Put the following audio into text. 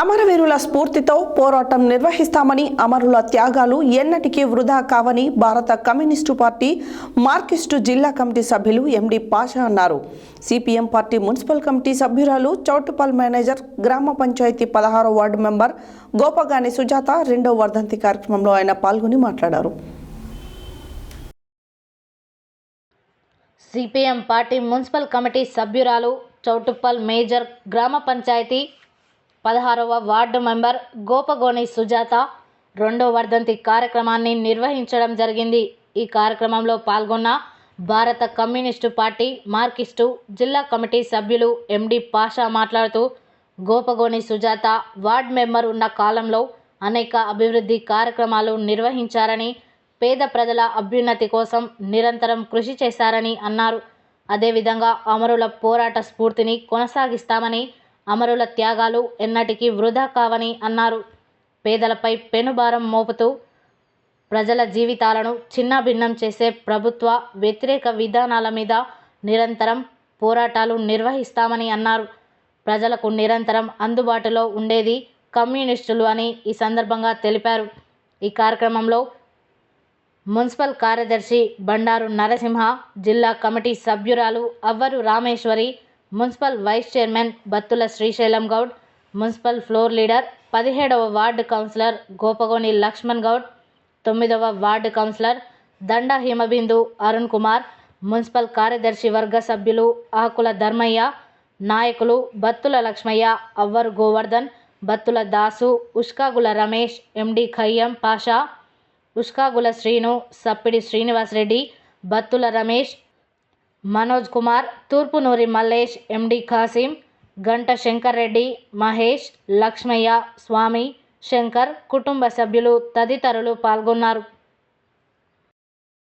అమరవీరుల స్ఫూర్తితో పోరాటం నిర్వహిస్తామని అమరుల త్యాగాలు ఎన్నటికీ వృధా కావని భారత కమ్యూనిస్టు పార్టీ మార్కిస్టు జిల్లా కమిటీ సభ్యులు ఎండి పాషా అన్నారు. సిపిఎం పార్టీ మున్సిపల్ కమిటీ సభ్యురాలు చౌటుపల్ మేనేజర్ గ్రామ పంచాయతీ పదహారో వార్డు మెంబర్ గోపగాని సుజాత రెండో వర్ధంతి కార్యక్రమంలో ఆయన పాల్గొని మాట్లాడారు. సిపిఎం పార్టీ మున్సిపల్ కమిటీ సభ్యురాలు చౌటుప్పల్ మేజర్ గ్రామ పంచాయతీ పదహారవ వార్డు మెంబర్ గోపగోని సుజాత రెండో వర్ధంతి కార్యక్రమాన్ని నిర్వహించడం జరిగింది. ఈ కార్యక్రమంలో పాల్గొన్న భారత కమ్యూనిస్టు పార్టీ మార్కిస్టు జిల్లా కమిటీ సభ్యులు ఎండి పాషా మాట్లాడుతూ గోపగోని సుజాత వార్డ్ మెంబర్ ఉన్న కాలంలో అనేక అభివృద్ధి కార్యక్రమాలు నిర్వహించారని పేద ప్రజల అభ్యున్నతి కోసం నిరంతరం కృషి చేశారని అన్నారు. అదేవిధంగా అమరుల పోరాట స్ఫూర్తిని కొనసాగిస్తామని అమరుల త్యాగాలు ఎన్నటికీ వృధా కావని అన్నారు. పేదలపై పెనుభారం మోపుతూ ప్రజల జీవితాలను చిన్నాభిన్నం చేసే ప్రభుత్వ వ్యతిరేక విధానాల మీద నిరంతరం పోరాటాలు నిర్వహిస్తామని అన్నారు. ప్రజలకు నిరంతరం అందుబాటులో ఉండేది కమ్యూనిస్టులు అని ఈ సందర్భంగా తెలిపారు. ఈ కార్యక్రమంలో మున్సిపల్ కార్యదర్శి బండారు నరసింహ జిల్లా కమిటీ సభ్యురాలు అవ్వరు Rameshwari municipal vice chairman Battula Srisailam Goud municipal floor leader పదిహేడవ వార్డు కౌన్సిలర్ గోపగోని లక్ష్మణ్ గౌడ్ తొమ్మిదవ వార్డు కౌన్సిలర్ దండ హిమబిందు అరుణ్ కుమార్ మున్సిపల్ కార్యదర్శి వర్గ సభ్యులు ఆకుల ధర్మయ్య నాయకులు బత్తుల లక్ష్మయ్య అవ్వరు గోవర్ధన్ బత్తుల దాసు ఉష్కాగుల రమేష్ ఎండి ఖయ్యం పాషా ఉష్కాగుల శ్రీను సప్పిడి శ్రీనివాసరెడ్డి బత్తుల రమేష్ మనోజ్ కుమార్ తూర్పు నూరి మల్లేష్ ఎండి ఖాసిం గంట శంకర్ రెడ్డి మహేష్ లక్ష్మయ్య స్వామి శంకర్ కుటుంబ సభ్యులు తదితరులు పాల్గొన్నారు.